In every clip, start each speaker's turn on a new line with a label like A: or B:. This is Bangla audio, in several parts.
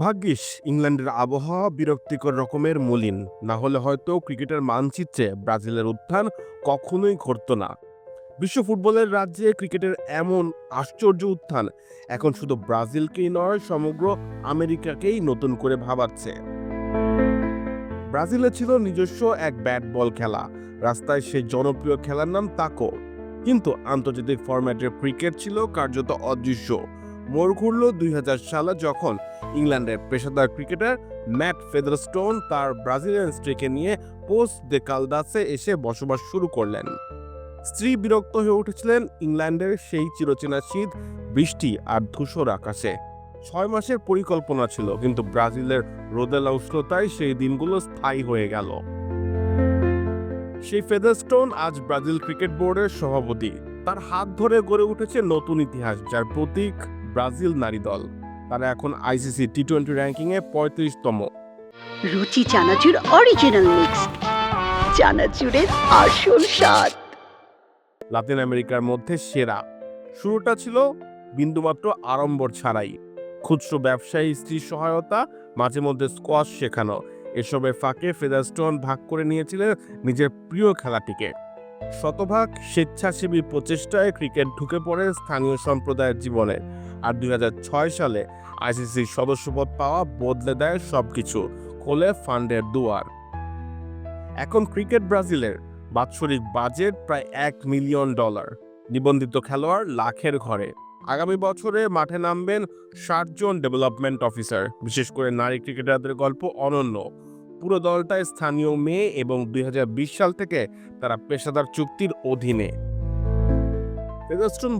A: ভাগ্যিস ইংল্যান্ডের আবহাওয়া বিরক্তিকর রকমের মলিন। না হলে হয়তো ক্রিকেটের মানচিত্রে ব্রাজিলের উত্থান কখনোই ঘটতো না। বিশ্ব ফুটবলের রাজ্যে ক্রিকেটের এমন আশ্চর্য উত্থান এখন শুধু ব্রাজিলকেই নয়, সমগ্র আমেরিকাকেই নতুন করে ভাবাচ্ছে। ব্রাজিলে ছিল নিজস্ব এক ব্যাট বল খেলা। রাস্তায় সেই জনপ্রিয় খেলার নাম তাকো। কিন্তু আন্তর্জাতিক ফরম্যাটের ক্রিকেট ছিল কার্যত অদৃশ্য। মোড় ঘুরল দুই সালে যখন ইংল্যান্ডের পেশাদার ক্রিকেটার ম্যাট ফেদারস্টোন তার ব্রাজিলিয়ান স্ট্রিকে নিয়ে পোস্ট দে কালদাসে এসে বসবাস শুরু করলেন। স্ত্রী বিরক্ত হয়ে উঠেছিলেন ইংল্যান্ডের সেই চিরচেনা শীত বৃষ্টি আর ধূসর আকাশে। ছয় মাসের পরিকল্পনা ছিল, কিন্তু ব্রাজিলের রোদেলা উষ্ণতায় সেই দিনগুলো স্থায়ী হয়ে গেল। সেই ফেদারস্টোন আজ ব্রাজিল ক্রিকেট বোর্ডের সভাপতি। তার হাত ধরে গড়ে উঠেছে নতুন ইতিহাস, যার প্রতীক ব্রাজিল নারী দল। তারা এখন আইসিসি টি টোয়েন্টি র্যাঙ্কিংয়ে পঁয়ত্রিশতম।
B: রুচি চানাচুর অরিজিনাল মিক্স চানাচুরের আসল স্বাদ।
A: লাতিন আমেরিকার মধ্যে সেরা। শুরুটা ছিল বিন্দুমাত্র আড়ম্বর ছাড়াই। খুচরো ব্যবসায়ী স্ত্রীর সহায়তা মাঝে মধ্যে স্কোয়াশ শেখানো। এসবের ফাঁকে ফেদারস্টোন ভাগ করে নিয়েছিলেন নিজের প্রিয় খেলাটিকে। শতভাগ স্বেচ্ছাসেবী প্রচেষ্টায় ক্রিকেট ঢুকে পড়ে স্থানীয় সম্প্রদায়ের জীবনে। আর দুই হাজার ছয় সালে আইসিসির সদস্যপদ পাওয়া, বদলে দেয় সবকিছু খোলে ফান্ডের দুয়ার। এখন ক্রিকেট ব্রাজিলের বাৎসরিক বাজেট প্রায় এক মিলিয়ন ডলার, নিবন্ধিত খেলোয়াড় লাখের ঘরে। আগামী বছরে মাঠে নামবেন ষাট জন ডেভেলপমেন্ট অফিসার, বিশেষ করে নারী ক্রিকেটারদের গল্প অনন্য। পুরো দলটাই স্থানীয় মেয়ে এবং দুই হাজার বিশ সাল থেকে তারা পেশাদার চুক্তির অধীনে।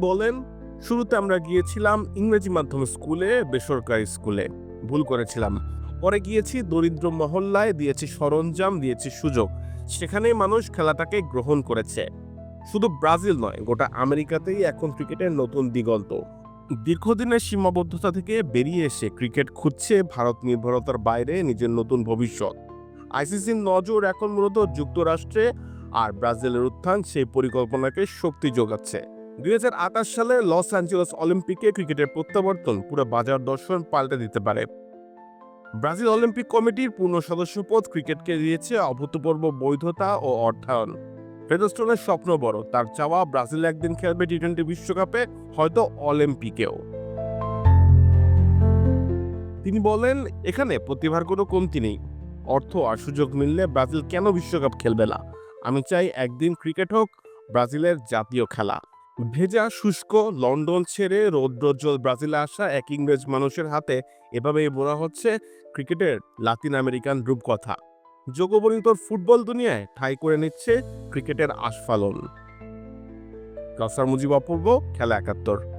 A: বলেন শুরুতে আমরা গিয়েছিলাম ইংরেজি মাধ্যম স্কুলে, বেসরকারি স্কুলে। ভুল করেছিলাম। পরে গিয়েছি দরিদ্র মহল্লায়, দিয়েছি সরঞ্জাম, দিয়েছি সুযোগ। সেখানেই মানুষ খেলাটাকে গ্রহণ করেছে। শুধু ব্রাজিল নয়, গোটা আমেরিকাতেই এখন ক্রিকেটের নতুন দিগন্ত। দীর্ঘদিনের সীমাবদ্ধতা থেকে বেরিয়ে এসে ক্রিকেট খুঁজছে ভারত নির্ভরতার বাইরে নিজের নতুন ভবিষ্যৎ। আইসিসির নজর এখন মূলত যুক্তরাষ্ট্রে, আর ব্রাজিলের উত্থান সেই পরিকল্পনাকে শক্তি যোগাচ্ছে। দুই হাজার আটাশ সালে লস অ্যাঞ্জেলস অলিম্পিকে ক্রিকেটের প্রত্যাবর্তন পুরো বাজার দর্শন পাল্টে দিতে পারে। ব্রাজিল অলিম্পিক কমিটির পূর্ণ সদস্যপদ ক্রিকেটকে দিয়েছে অভূতপূর্ব বৈধতা ও অর্থায়ন। ফেদোস্টোনের স্বপ্ন বড়, তার চাওয়া ব্রাজিল একদিন খেলবে টি টোয়েন্টি বিশ্বকাপে, হয়তো অলিম্পিকেও। তিনি বলেন, এখানে প্রতিভার কোনো কমতি নেই। অর্থ আর সুযোগ মিললে ব্রাজিল কেন বিশ্বকাপ খেলবে না? আমি চাই একদিন ক্রিকেট হোক, ব্রাজিলের জাতীয় খেলা। ভেজা, শুষ্ক, লন্ডন ছেড়ে রৌদ্রোজ্জ্বল ব্রাজিলে আসা এক ইংরেজ মানুষের হাতে এভাবেই বলা হচ্ছে ক্রিকেটের লাতিন আমেরিকান রূপকথা। যোগবনিত ফুটবল দুনিয়ায় ঠাঁই করে নিচ্ছে ক্রিকেটের আস্ফালন। কাসার মুজিব অপূর্ব, খেলা একাত্তর।